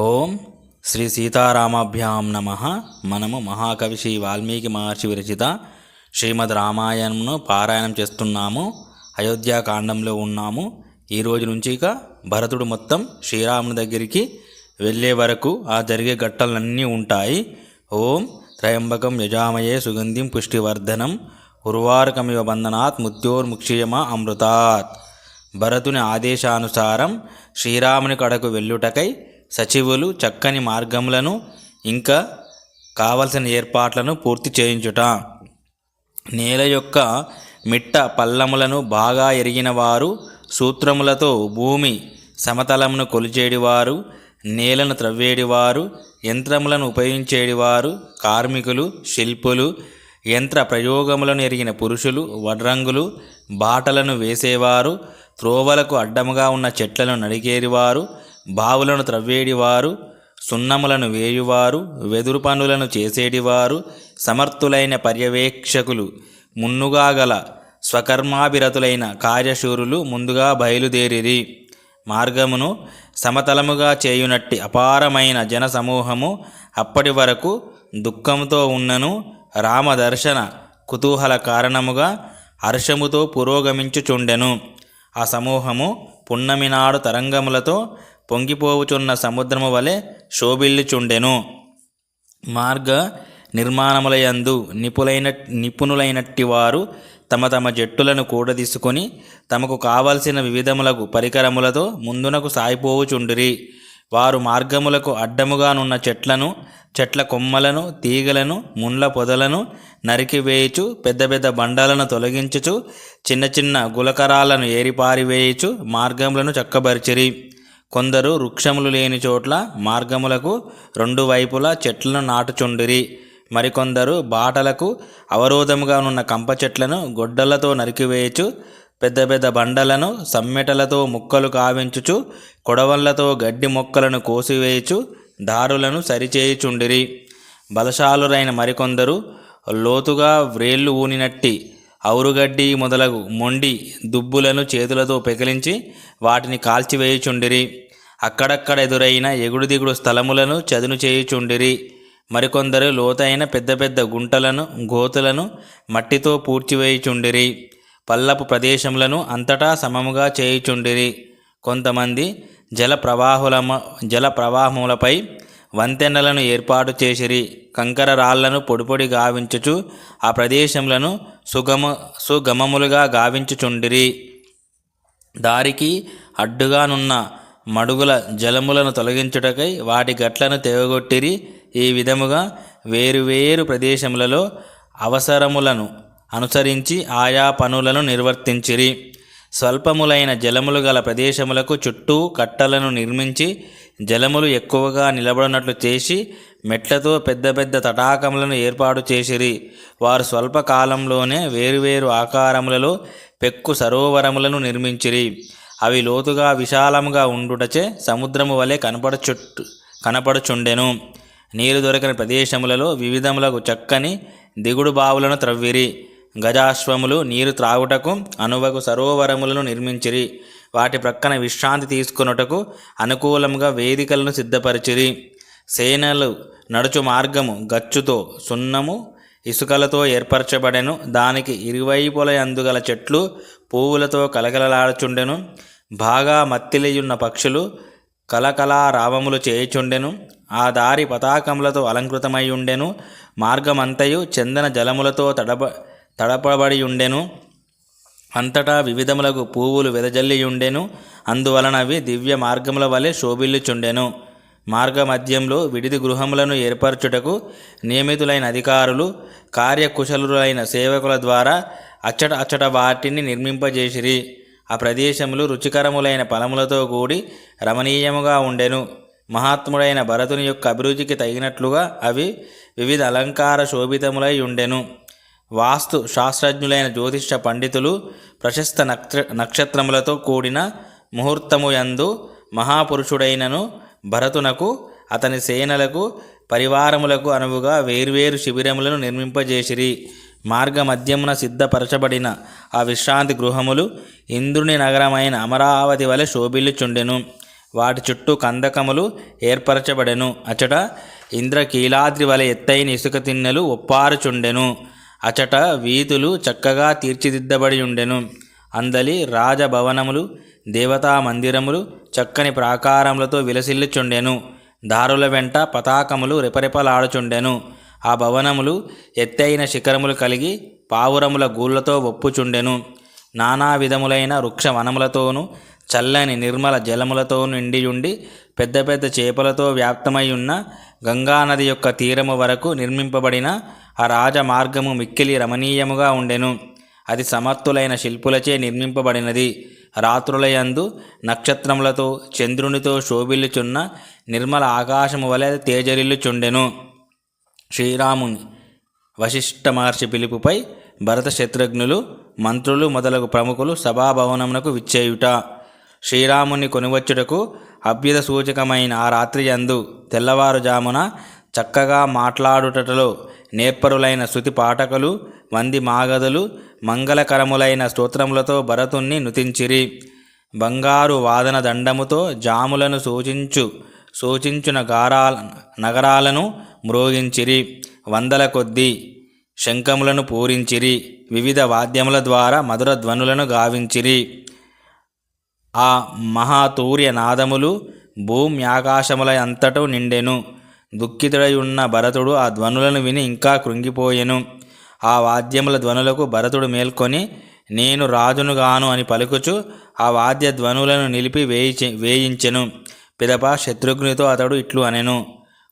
ఓం శ్రీ సీతారామాభ్యాం నమ. మనము మహాకవి శ్రీ వాల్మీకి మహర్షి విరచిత శ్రీమద్ రామాయణంను పారాయణం చేస్తున్నాము. అయోధ్యాకాండంలో ఉన్నాము. ఈ రోజు నుంచి ఇక భరతుడు మొత్తం శ్రీరాముని దగ్గరికి వెళ్ళే వరకు ఆ జరిగే ఘట్టాలన్నీ ఉంటాయి. ఓం త్రయంబకం యజామయే సుగంధిం పుష్టివర్ధనం ఉర్వారకమివ బంధనాత్ మృత్యోర్ముక్షీయమా అమృతాత్. భరతుని ఆదేశానుసారం శ్రీరాముని కడకు వెళ్ళుటకై సచివులు చక్కని మార్గములను ఇంకా కావలసిన ఏర్పాట్లను పూర్తి చేయించుట. నేల యొక్క మిట్ట పల్లములను బాగా ఎరిగిన వారు సూత్రములతో భూమి సమతలమును కొలిచేడివారు నేలను త్రవ్వేడివారు యంత్రములను ఉపయోగించేడివారు కార్మికులు శిల్పులు యంత్ర ప్రయోగములను ఎరిగిన పురుషులు వడ్రంగులు బాటలను వేసేవారు త్రోవలకు అడ్డముగా ఉన్న చెట్లను నడికేరివారు బావులను త్రవ్వేడివారు సున్నములను వేయువారు వెదురు పనులను చేసేటివారు సమర్థులైన పర్యవేక్షకులు మున్నుగా గల స్వకర్మాభిరతులైన కార్యశూరులు ముందుగా బయలుదేరిరి. మార్గమును సమతలముగా చేయునట్టి అపారమైన జనసమూహము అప్పటి వరకు దుఃఖంతో ఉన్నను రామదర్శన కుతూహల కారణముగా హర్షముతో పురోగమించుచుండెను. ఆ సమూహము పున్నమినాడు తరంగములతో పొంగిపోవుచున్న సముద్రము వలె శోభిల్లుచుండెను. మార్గ నిర్మాణములయందు నిపులైన నిపుణులైనట్టి వారు తమ తమ జట్టులను కూడదీసుకొని తమకు కావలసిన వివిధములకు పరికరములతో ముందునకు సాగిపోవుచుండిరి. వారు మార్గములకు అడ్డముగానున్న చెట్లను చెట్ల కొమ్మలను తీగలను ముండ్ల పొదలను నరికివేయుచు పెద్ద పెద్ద బండలను తొలగించుచు చిన్న చిన్న గులకరాలను ఏరిపారివేయుచు మార్గములను చక్కబరిచిరి. కొందరు వృక్షములు లేని చోట్ల మార్గములకు రెండు వైపులా చెట్లను నాటుచుండిరి. మరికొందరు బాటలకు అవరోధముగా ఉన్న కంప చెట్లను గొడ్డలతో నరికివేయచు పెద్ద పెద్ద బండలను సమ్మెటలతో ముక్కలు కావించుచు కొడవళ్ళతో గడ్డి మొక్కలను కోసివేయచు దారులను సరిచేయుచుండిరి. బలశాలురైన మరికొందరు లోతుగా వ్రేళ్ళు ఊనినట్టి ఔరుగడ్డి మొదలగు మొండి దుబ్బులను చేతులతో పెకిలించి వాటిని కాల్చివేయుచుండిరి. అక్కడక్కడ ఎదురైన ఎగుడు దిగుడు స్థలములను చదును చేయుచుండిరి. మరికొందరు లోతైన పెద్ద పెద్ద గుంటలను గోతులను మట్టితో పూడ్చివేయుచుండిరి. పల్లపు ప్రదేశములను అంతటా సమముగా చేయుచుండిరి. కొంతమంది జల ప్రవాహుల జల ప్రవాహములపై వంతెనలను ఏర్పాటు చేసిరి. కంకర రాళ్ళను పొడిపొడి గావించుచు ఆ ప్రదేశములను సుగమ సుగమములుగా గావించుచుండిరి. దారికి అడ్డుగానున్న మడుగుల జలములను తొలగించుటకై వాటి గట్లను తెగొట్టిరి ఈ విధముగా వేరువేరు ప్రదేశములలో అవసరములను అనుసరించి ఆయా పనులను నిర్వర్తించిరి. స్వల్పములైన జలములు గల ప్రదేశములకు చుట్టూ కట్టలను నిర్మించి జలములు ఎక్కువగా నిలబడినట్లు చేసి మెట్లతో పెద్ద పెద్ద తటాకములను ఏర్పాటు చేసిరి. వారు స్వల్ప కాలంలోనే వేరువేరు ఆకారములలో పెక్కు సరోవరములను నిర్మించిరి. అవి లోతుగా విశాలముగా ఉండుటచే సముద్రము వలె కనపడచుట్టు కనపడుచుండెను. నీరు దొరకని ప్రదేశములలో వివిధములకు చక్కని దిగుడు బావులను త్రవ్విరి. గజాశ్వములు నీరు త్రాగుటకు అనువకు సరోవరములను నిర్మించిరి. వాటి ప్రక్కన విశ్రాంతి తీసుకొనుటకు అనుకూలంగా వేదికలను సిద్ధపరిచిరి. సేనలు నడుచు మార్గము గచ్చుతో సున్నము ఇసుకలతో ఏర్పరచబడెను. దానికి ఇరువైపుల అందుగల చెట్లు పువ్వులతో కలకలలాడుచుండెను. బాగా మత్తిలియున్న పక్షులు కలకలా రావములు చేయుచుండెను. ఆ దారి పతాకములతో అలంకృతమై ఉండెను. మార్గమంతయు చందన జలములతో తడప తడపబడి ఉండెను అంతటా వివిధములకు పువ్వులు వెదజల్లియుండెను. అందువలన అవి దివ్య మార్గముల వలె శోభిల్లుచుండెను. మార్గమధ్యంలో విడిది గృహములను ఏర్పరచుటకు నియమితులైన అధికారులు కార్యకుశలులైన సేవకుల ద్వారా అచ్చట అచ్చట వాటిని నిర్మింపజేసిరి. ఆ ప్రదేశములు రుచికరములైన ఫలములతో కూడి రమణీయముగా ఉండెను. మహాత్ముడైన భరతుని యొక్క అభిరుచికి తగినట్లుగా అవి వివిధ అలంకార శోభితములై ఉండెను. వాస్తు శాస్త్రజ్ఞులైన జ్యోతిష పండితులు ప్రశస్త నక్ష నక్షత్రములతో కూడిన ముహూర్తము యందు మహాపురుషుడైనను భరతునకు అతని సేనలకు పరివారములకు అనువుగా వేర్వేరు శిబిరములను నిర్మింపజేసిరి. మార్గమధ్యమున సిద్ధపరచబడిన ఆ విశ్రాంతి గృహములు ఇంద్రుని నగరమైన అమరావతి వలె శోభిల్లుచుండెను. వాటి చుట్టూ కందకములు ఏర్పరచబడెను. అచట ఇంద్రకీలాద్రి వలె ఎత్తైన ఇసుక తిన్నెలు ఒప్పారుచుండెను. అచట వీధులు చక్కగా తీర్చిదిద్దబడి ఉండెను. అందలి రాజభవనములు దేవతా మందిరములు చక్కని ప్రాకారములతో విలసిల్లుచుండెను. దారుల వెంట పతాకములు రెపరెపలాడుచుండెను. ఆ భవనములు ఎత్తైన శిఖరములు కలిగి పావురముల గూళ్ళతో ఒప్పుచుండెను. నానా విధములైన వృక్ష వనములతోనూ చల్లని నిర్మల జలములతో నిండి ఉండి పెద్ద పెద్ద చేపలతో వ్యాప్తమై ఉన్న గంగానది యొక్క తీరము వరకు నిర్మింపబడిన ఆ రాజమార్గము మిక్కిలి రమణీయముగా ఉండెను. అది సమర్థులైన శిల్పులచే నిర్మింపబడినది. రాత్రులయందు నక్షత్రములతో చంద్రునితో శోభిల్లుచున్న నిర్మల ఆకాశము వలె తేజరిల్లుచుండెను. శ్రీరాముని వశిష్ఠ మహర్షి పిలుపుపై భరత శత్రుఘ్నులు మంత్రులు మొదలగు ప్రముఖులు సభాభవనమునకు విచ్చేయుట. శ్రీరాముని కొనివచ్చుటకు అభ్యుద సూచకమైన ఆ రాత్రి అందు తెల్లవారుజామున చక్కగా మాట్లాడుటలో నేర్పరులైన శృతి పాఠకులు వంది మాగదులు మంగళకరములైన స్తోత్రములతో భరతుణ్ణి నుతించిరి. బంగారు వాదన దండముతో జాములను సూచించు సూచించున గారాల నగరాలను మ్రోగించిరి. వందల కొద్దీ శంఖములను పూరించిరి. వివిధ వాద్యముల ద్వారా మధుర ధ్వనులను గావించిరి. ఆ మహాతూర్య నాదములు ఆకాశముల అంతటూ నిండెను. దుఃఖితుడై ఉన్న భరతుడు ఆ ధ్వనులను విని ఇంకా కృంగిపోయెను. ఆ వాద్యముల ధ్వనులకు భరతుడు మేల్కొని నేను రాజునుగాను అని పలుకుచు ఆ వాద్య ధ్వనులను నిలిపి వేయి వేయించెను. పిదప శత్రుఘ్నితో అతడు ఇట్లు అనెను.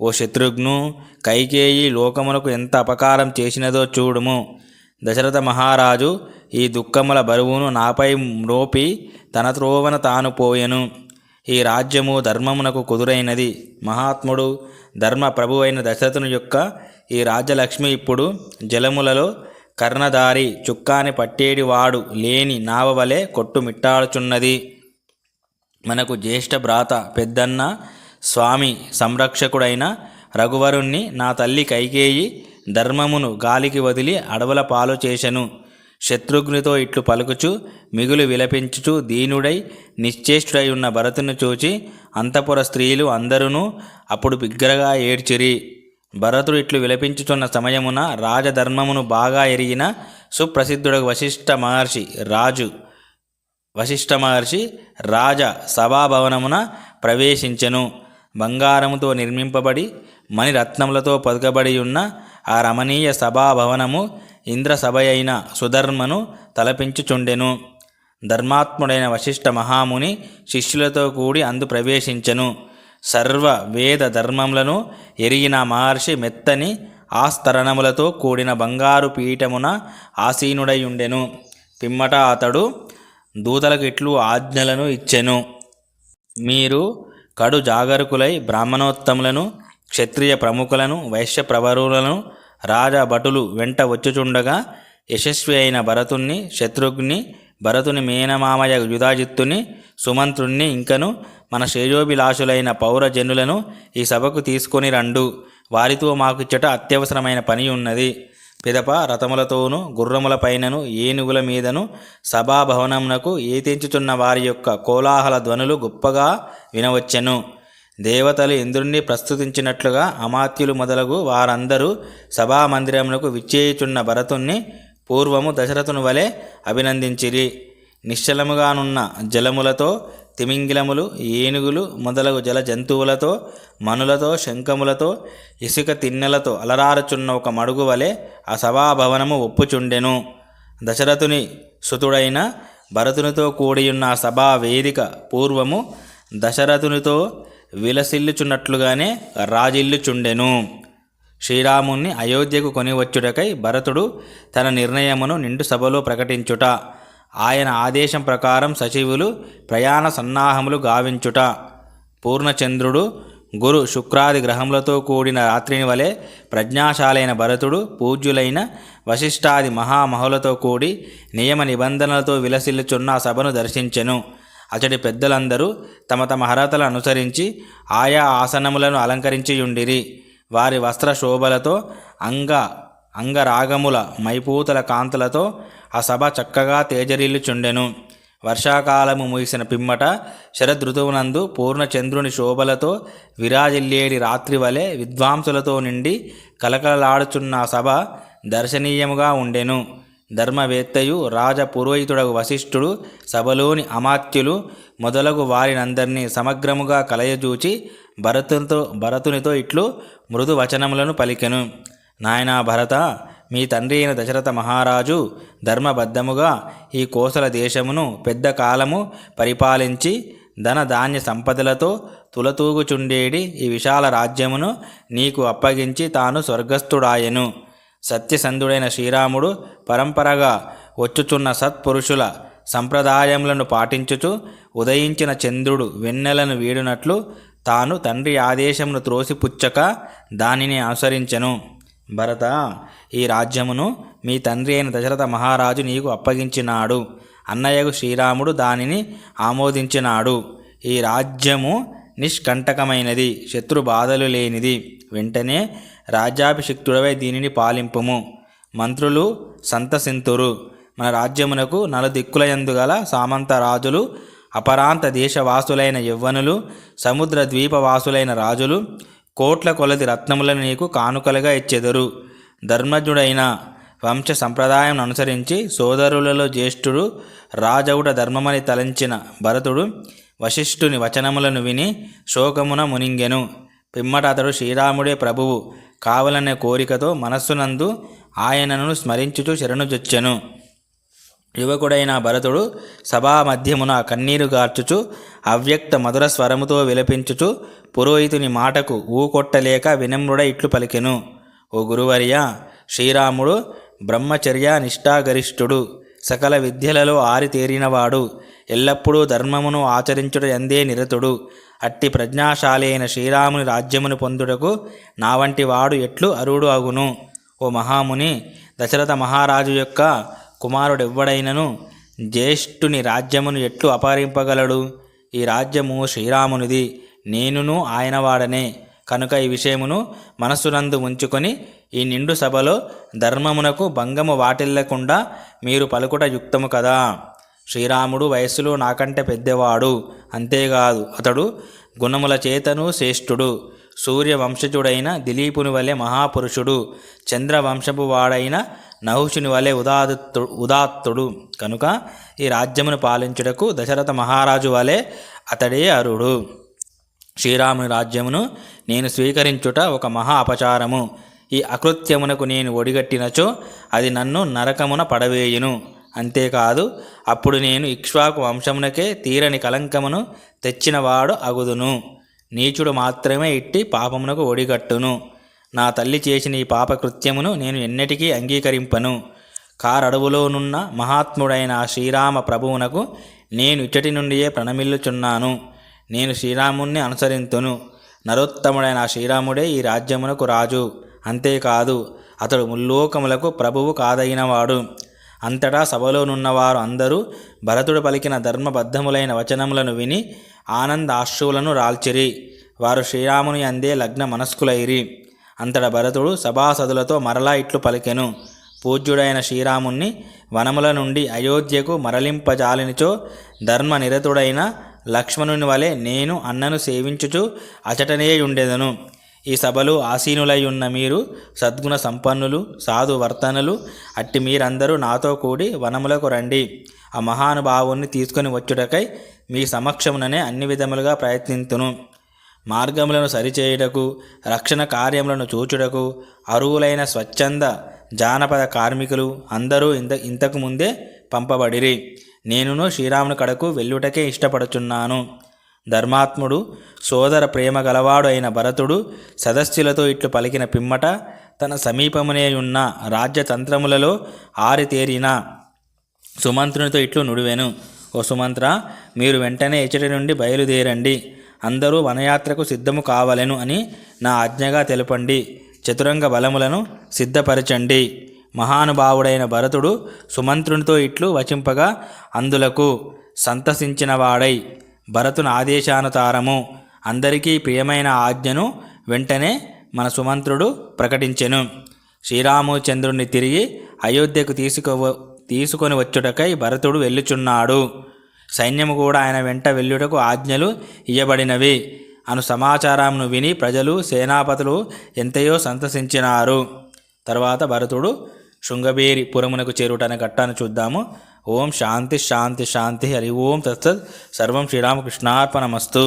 ఓ శత్రుఘ్ను కైకేయి లోకమునకు ఎంత అపకారం చేసినదో చూడుము. దశరథ మహారాజు ఈ దుఃఖముల బరువును నాపై మ్రోపి తన త్రోవన తాను పోయెను. ఈ రాజ్యము ధర్మమునకు కుదురైనది. మహాత్ముడు ధర్మ ప్రభువైన దశరథుని యొక్క ఈ రాజ్యలక్ష్మి ఇప్పుడు జలములలో కర్ణధారి చుక్కాని పట్టేడివాడు లేని నావవలె కొట్టుమిట్టాడుచున్నది. మనకు జ్యేష్ఠ భ్రాత పెద్దన్న స్వామి సంరక్షకుడైన రఘువరుణ్ణి నా తల్లి కైకేయి ధర్మమును గాలికి వదిలి అడవుల పాలు చేశను. శత్రుఘ్నితో ఇట్లు పలుకుచు మిగులు విలపించుచు దీనుడై నిశ్చేష్టుడై ఉన్న భరతుని చూచి అంతపుర స్త్రీలు అందరూ అప్పుడు బిగ్గరగా ఏడ్చిరి. భరతుడు ఇట్లు విలపించుచున్న సమయమున రాజధర్మమును బాగా ఎరిగిన సుప్రసిద్ధుడు వశిష్ఠ మహర్షి రాజు వశిష్ఠ మహర్షి రాజ సభాభవనమున ప్రవేశించెను. బంగారముతో నిర్మింపబడి మణిరత్నములతో పదుకబడి ఉన్న ఆ రమణీయ సభాభవనము ఇంద్రసభయైన సుధర్మను తలపించుచుండెను. ధర్మాత్ముడైన వశిష్ఠ మహాముని శిష్యులతో కూడి అందు ప్రవేశించెను. సర్వ వేద ధర్మములను ఎరిగిన మహర్షి మెత్తని ఆస్తరణములతో కూడిన బంగారు పీఠమున ఆసీనుడై ఉండెను పిమ్మట అతడు దూతలకు ఇట్లు ఆజ్ఞలను ఇచ్చెను. మీరు కడు జాగరుకులై బ్రాహ్మణోత్తములను క్షత్రియ ప్రముఖులను వైశ్య ప్రవరులను రాజభటులు వెంట వచ్చుచుండగా యశస్వి అయిన భరతుణ్ణి శత్రుఘ్ని భరతుని మేనమామయ యుధాజిత్తుని సుమంత్రుణ్ణి ఇంకను మన శ్రేయోభిలాషులైన పౌరజనులను ఈ సభకు తీసుకొని రండు. వారితో మాకు ఇచ్చట అత్యవసరమైన పని ఉన్నది పిదప రథములతోనూ గుర్రములపైనను ఏనుగుల మీదను సభాభవనమునకు ఏతించుచున్న వారి యొక్క కోలాహల ధ్వనులు గొప్పగా వినవచ్చెను. దేవతలు ఇంద్రుణ్ణి ప్రస్తుతించినట్లుగా అమాత్యులు మొదలగు వారందరూ సభామందిరమునకు విచ్చేయుచున్న భరతుణ్ణి పూర్వము దశరథుని వలె అభినందించిరి. నిశ్చలముగానున్న జలములతో తిమింగిలములు ఏనుగులు మొదలగు జల జంతువులతో మనులతో శంఖములతో ఇసుక తిన్నెలతో అలరారుచున్న ఒక మడుగు వలె ఆ సభాభవనము ఒప్పుచుండెను. దశరథుని సుతుడైన భరతునితో కూడియున్న ఆ సభా వేదిక పూర్వము దశరథునితో విలసిల్లుచున్నట్లుగానే రాజిల్లుచుండెను. శ్రీరాముణ్ణి అయోధ్యకు కొనివచ్చుటకై భరతుడు తన నిర్ణయమును నిండు సభలో ప్రకటించుట ఆయన ఆదేశం ప్రకారం సచివులు ప్రయాణ సన్నాహములు గావించుట. పూర్ణచంద్రుడు గురు శుక్రాది గ్రహములతో కూడిన రాత్రిని వలె ప్రజ్ఞాశాలైన భరతుడు పూజ్యులైన వశిష్ఠాది మహామహులతో కూడి నియమ నిబంధనలతో విలసిల్లుచున్న సభను దర్శించెను. అతడి పెద్దలందరూ తమ తమ అర్హతలు అనుసరించి ఆయా ఆసనములను అలంకరించియుండిరి. వారి వస్త్ర శోభలతో అంగ అంగరాగముల మైపూతల కాంతులతో ఆ సభ చక్కగా తేజరిల్లుచుండెను. వర్షాకాలము ముగిసిన పిమ్మట శరదృతువునందు పూర్ణచంద్రుని శోభలతో విరాజిల్లేడి రాత్రి వలె విద్వాంసులతో నిండి కలకలలాడుచున్న సభ దర్శనీయముగా ఉండెను. ధర్మవేత్తయు రాజ పురోహితుడగు వశిష్ఠుడు సభలోని అమాత్యులు మొదలగు వారినందరినీ సమగ్రముగా కలయజూచి భరతునితో భరతునితో ఇట్లు మృదు వచనములను పలికెను. నాయనా భరత మీ తండ్రి అయిన దశరథ మహారాజు ధర్మబద్ధముగా ఈ కోసల దేశమును పెద్ద కాలము పరిపాలించి ధన ధాన్య సంపదలతో తులతూగుచుండేడి ఈ విశాల రాజ్యమును నీకు అప్పగించి తాను స్వర్గస్థుడాయెను. సత్యసంధుడైన శ్రీరాముడు పరంపరగా వచ్చుచున్న సత్పురుషుల సంప్రదాయములను పాటించుచు ఉదయించిన చంద్రుడు వెన్నెలను వీడినట్లు తాను తండ్రి ఆదేశమును త్రోసిపుచ్చక దానిని అనుసరించెను. భరత ఈ రాజ్యమును మీ తండ్రి అయిన దశరథ మహారాజు నీకు అప్పగించినాడు. అన్నయ్యకు శ్రీరాముడు దానిని ఆమోదించినాడు. ఈ రాజ్యము నిష్కంటకమైనది శత్రు బాధలు లేనిది. వెంటనే రాజ్యాభిషిక్తుడవై దీనిని పాలింపుము. మంత్రులు సంతసింతురు. మన రాజ్యమునకు నలుదిక్కులయందు గల సామంత రాజులు అపరాంత దేశవాసులైన యవ్వనులు సముద్ర ద్వీపవాసులైన రాజులు కోట్ల కొలది రత్నములను నీకు కానుకలుగా ఇచ్చెదరు. ధర్మజుడైన వంశ సంప్రదాయం అనుసరించి సోదరులలో జ్యేష్ఠుడు రాజవుడ ధర్మమని తలంచిన భరతుడు వశిష్ఠుని వచనములను విని శోకమున మునింగెను. పిమ్మట అతడు శ్రీరాముడే ప్రభువు. కావలనే కోరికతో మనస్సునందు ఆయనను స్మరించుచు శరణుజొచ్చెను. యువకుడైన భరతుడు సభా మధ్యమున కన్నీరు గార్చుచు అవ్యక్త మధుర స్వరముతో విలపించుచు పురోహితుని మాటకు ఊకొట్టలేక వినమ్రుడ ఇట్లు పలికెను. ఓ గురువర్య శ్రీరాముడు బ్రహ్మచర్య నిష్ఠాగరిష్ఠుడు సకల విద్యలలో ఆరితేరినవాడు ఎల్లప్పుడూ ధర్మమును ఆచరించుట ఎందే నిరతుడు అట్టి ప్రజ్ఞాశాలి అయిన శ్రీరాముని రాజ్యమును పొందుటకు నా వంటి వాడు ఎట్లు అరుడు అగును? ఓ మహాముని దశరథ మహారాజు యొక్క కుమారుడెవ్వడైనను జ్యేష్ఠుని రాజ్యమును ఎట్లు అపహరింపగలడు? ఈ రాజ్యము శ్రీరామునిది నేనును ఆయన వాడనే. కనుక ఈ విషయమును మనస్సునందు ఉంచుకొని ఈ నిండు సభలో ధర్మమునకు భంగము వాటిల్లకుండా మీరు పలుకుట యుక్తము కదా? శ్రీరాముడు వయస్సులో నాకంటే పెద్దవాడు. అంతేకాదు అతడు గుణముల చేతను శ్రేష్ఠుడు. సూర్య వంశజుడైన దిలీపుని వలె మహాపురుషుడు. చంద్రవంశపు వాడైన నహుషుని వలె ఉదాత్తు ఉదాత్తుడు. కనుక ఈ రాజ్యమును పాలించుటకు దశరథ మహారాజు వలె అతడే అరుడు. శ్రీరాముని రాజ్యమును నేను స్వీకరించుట ఒక మహా అపచారము. ఈ అకృత్యమునకు నేను ఒడిగట్టినచో అది నన్ను నరకమున పడవేయును. అంతేకాదు అప్పుడు నేను ఇక్ష్వాకు వంశమునకే తీరని కలంకమును తెచ్చినవాడు అగుదును. నీచుడు మాత్రమే ఇట్టి పాపమునకు ఒడిగట్టును. నా తల్లి చేసిన ఈ పాపకృత్యమును నేను ఎన్నటికీ అంగీకరింపను. కారడవులోనున్న మహాత్ముడైన శ్రీరామ ప్రభువునకు నేను ఇచ్చటి నుండియే ప్రణమిల్లుచున్నాను. నేను శ్రీరాముణ్ణి అనుసరింతును. నరోత్తముడైన శ్రీరాముడే ఈ రాజ్యమునకు రాజు. అంతేకాదు అతడు ముల్లోకములకు ప్రభువు కాదగినవాడు అంతటా సభలోనున్నవారు అందరూ భరతుడు పలికిన ధర్మబద్ధములైన వచనములను విని ఆనంద ఆశ్రువులను రాల్చిరి. వారు శ్రీరాముని అందే లగ్న మనస్కులైరి. అంతట భరతుడు సభాసదులతో మరలా ఇట్లు పలికెను. పూజ్యుడైన శ్రీరాముణ్ణి వనముల నుండి అయోధ్యకు మరలింపజాలినిచో ధర్మనిరతుడైన లక్ష్మణుని వలె నేను అన్నను సేవించుచు అచటనే ఉండేదను ఈ సభలు ఆసీనులై ఉన్న మీరు సద్గుణ సంపన్నులు సాధు వర్తనులు అట్టి మీరందరూ నాతో కూడి వనములకు రండి. ఆ మహానుభావుణ్ణి తీసుకొని వచ్చుటకై మీ సమక్షముననే అన్ని విధములుగా ప్రయత్నింతును. మార్గములను సరిచేయుటకు రక్షణ కార్యములను చూచుటకు అరువులైన స్వచ్ఛంద జానపద కార్మికులు అందరూ ఇంత ఇంతకు ముందే పంపబడిరి. నేనును శ్రీరాముని కడకు వెళ్ళుటకే ఇష్టపడుచున్నాను. ధర్మాత్ముడు సోదర ప్రేమ గలవాడు అయిన భరతుడు సదస్సులతో ఇట్లు పలికిన పిమ్మట తన సమీపమునే ఉన్న రాజ్యతంత్రములలో ఆరితేరిన సుమంత్రునితో ఇట్లు నుడివెను. ఓ సుమంత్ర మీరు వెంటనే ఇచ్చటి నుండి బయలుదేరండి. అందరూ వనయాత్రకు సిద్ధము కావలెను అని నా ఆజ్ఞగా తెలపండి. చతురంగ బలములను సిద్ధపరచండి. మహానుభావుడైన భరతుడు సుమంత్రునితో ఇట్లు వచింపగా అందులకు సంతసించినవాడై భరతుని ఆదేశానుసారము అందరికీ ప్రియమైన ఆజ్ఞను వెంటనే మన సుమంత్రుడు ప్రకటించెను. శ్రీరామచంద్రుణ్ణి తిరిగి అయోధ్యకు తీసుకు తీసుకొని వచ్చుటకై భరతుడు వెళ్ళుచున్నాడు. సైన్యము కూడా ఆయన వెంట వెళ్ళుటకు ఆజ్ఞలు ఇయ్యబడినవి. అను సమాచారంను విని ప్రజలు సేనాపతులు ఎంతయో సంతసించినారు. తర్వాత భరతుడు శృంగబేరి పురమునకు చేరుటనే ఘట్టాన్ని చూద్దాము. ఓం శాంతి శాంతి శాంతి హరి ఓం తత్సత్ సర్వం శ్రీరామకృష్ణార్పణమస్తు